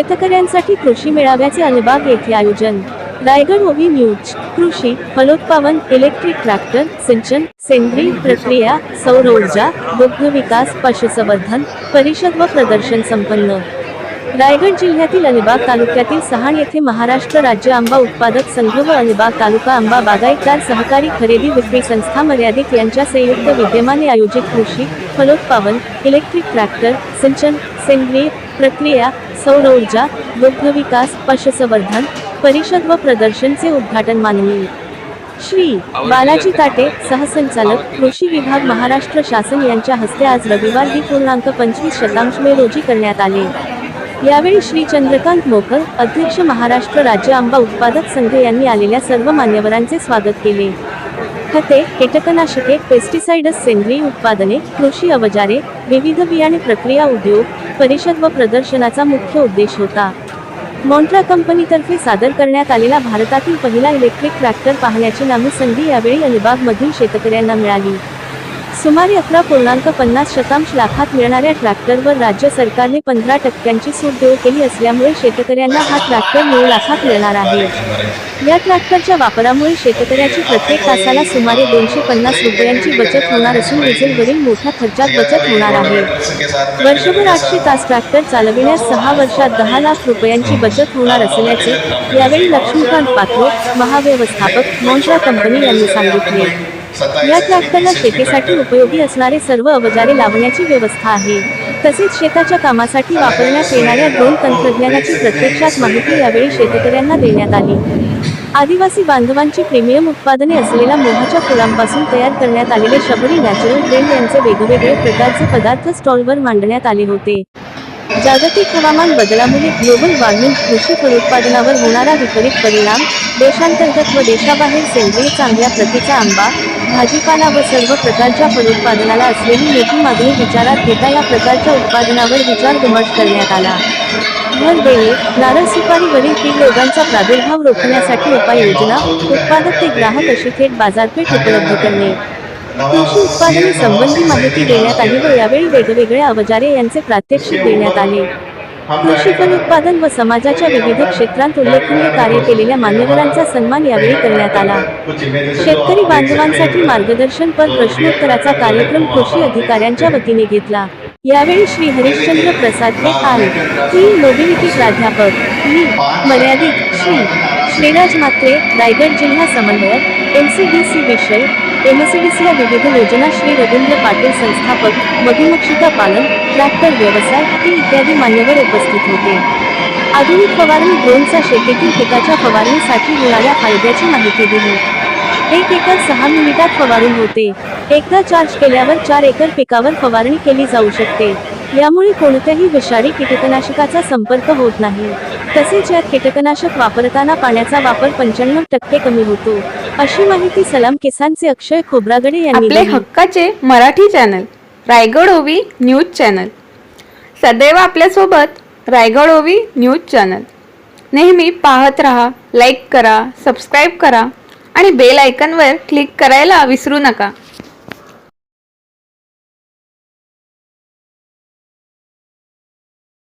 शेतकऱ्यांसाठी कृषी मेळाव्याचे अलिबाग येथे आयोजन. रायगड ओवी न्यूज. कृषी फलोत्पादन इलेक्ट्रिक ट्रॅक्टर सिंचन सेंद्रिय प्रक्रिया सौर ऊर्जा दुग्ध विकास पशुसंवर्धन परिषद व प्रदर्शन संपन्न. रायगड जिल्ह्यातील अलिबाग तालुक्यातील सहाण येथे महाराष्ट्र राज्य आंबा उत्पादक संघ व अलिबाग तालुका आंबा बागायतदार सहकारी खरेदी विक्री संस्था मर्यादित यांच्या संयुक्त विद्यमाने आयोजित कृषी फलोत्पादन इलेक्ट्रिक ट्रॅक्टर सिंचन सेंद्रिय प्रक्रिया सौर ऊर्जा दुग्ध विकास पशुसंवर्धन परिषद व प्रदर्शनचे उद्घाटन माननीय श्री बालाजी ताटे सहसंचालक कृषी विभाग महाराष्ट्र शासन यांच्या हस्ते आज रविवार ही पूर्णांक पंचवीस शतांश मे रोजी करण्यात आले. यावेळी श्री चंद्रकांत मोकर अध्यक्ष महाराष्ट्र राज्य आंबा उत्पादक संघ यांनी आलेल्या सर्व मान्यवरांचे स्वागत केले. खते कीटकनाशके पेस्टिसाइड्स सेंद्रिय उत्पादने कृषी अवजारे विविध बियाणे प्रक्रिया उद्योग परिषद व प्रदर्शनाचा मुख्य उद्देश होता. मॉन्ट्रा कंपनीतर्फे सादर करण्यात आलेला भारतातील पहिला इलेक्ट्रिक ट्रॅक्टर पाहण्याची नामी संधी यावेळी अलिबागमधील शेतकऱ्यांना मिळाली. सुमारे अकरा पूर्णांक पन्नास शतांश लाखात मिळणाऱ्या ट्रॅक्टरवर राज्य सरकारने पंधरा टक्क्यांची सूट देऊ केली असल्यामुळे शेतकऱ्यांना हा ट्रॅक्टर नऊ लाखात मिळणार आहे. या ट्रॅक्टरच्या वापरामुळे शेतकऱ्याची प्रत्येक तासाला सुमारे दोनशे पन्नास रुपयांची बचत होणार असून डिझेलवरील मोठ्या खर्चात बचत होणार आहे. वर्षभर आठशे तास ट्रॅक्टर चालविण्यास सहा वर्षात दहा लाख रुपयांची बचत होणार असल्याचे यावेळी लक्ष्मीकांत पात्रे महाव्यवस्थापक मोंट्रा कंपनी यांनी सांगितले. या ट्रॅक्टरला शेतीसाठी उपयोगी असणारे सर्व अवजारे लावण्याची व्यवस्था आहे. तसेच शेताच्या कामासाठी वापरण्यात येणाऱ्या ड्रोन तंत्रज्ञानाची प्रत्यक्षात माहिती यावेळी शेतकऱ्यांना देण्यात आली. आदिवासी बांधवांची प्रीमियम उत्पादने असलेल्या मोहाच्या फुलांपासून तयार करण्यात आलेले शबरी नॅचरल ट्रेंड यांचे वेगवेगळे प्रकारचे पदार्थ स्टॉलवर मांडण्यात आले होते. जागतिक हवामान बदलामुळे ग्लोबल वॉर्मिंग कृषी फलोत्पादनावर होणारा विपरीत परिणाम देशांतर्गत व देशाबाहेर सेंद्रिय चांगल्या प्रतीचा आंबा भाजीपाला व सर्व प्रकारच्या फलोत्पादनाला असलेली मोठी मागणी विचारात घेता या प्रकारच्या उत्पादनावर विचार विमर्श करण्यात आला. भर देणे नारळ सुपारीवरील पीक रोगांचा प्रादुर्भाव रोखण्यासाठी उपाययोजना उत्पादक ते ग्राहक अशी थेट बाजारपेठ उपलब्ध करणे. कृषी उत्पादने संबंधी माहिती देण्यात आली व यावेळी वेगवेगळ्या अवजारे यांचे प्रात्यक्षिक देण्यात आले. कृषी फलोत्पादन व समाजाच्या विविध क्षेत्रांत उल्लेखनीय कार्य केलेल्या मान्यवरांचा सन्मान यावेळी करण्यात आला. शेतकरी बांधवांसाठी मार्गदर्शनपर प्रश्नोत्तराचा कार्यक्रम कृषी अधिकाऱ्यांच्या वतीने घेतला. यावेळी श्री हरिश्चंद्र प्रसाद हे आय ही प्राध्यापक मी मर्यादित श्री श्रीराज मात्रे रायगड जिल्हा समन्वयक एम सी डी सी विषय एमसीडीसी या विविध योजना श्री रवींद्र पाटील संस्थापक मधुमक्षिका पालन ट्रॅक्टर व्यवसाय ही इत्यादी मान्यवर उपस्थित होते. आधुनिक फवारणी ड्रोनचा शेतीतील पिकाच्या फवारणीसाठी होणाऱ्या फायद्याची माहिती दिली. एक एकर सहा मिनिटात फवारून होते. एकदा चार्ज केल्यावर चार एकर पिकावर फवारणी केली जाऊ शकते. यामुळे कोणत्याही विषारी कीटकनाशकाचा संपर्क होत नाही. तसेच यात कीटकनाशक वापरताना पाण्याचा वापर पंच्याण्णव टक्के कमी होतो. अशी माहिती सलाम किसानचे अक्षय खोब्रागडे यांनी आपले हक्काचे मराठी चॅनल रायगड ओवी न्यूज चॅनल सदैव आपल्यासोबत रायगड ओवी न्यूज चॅनल नेहमी पाहत रहा लाईक करा सबस्क्राईब करा आणि बेल आयकॉनवर क्लिक करायला विसरू नका.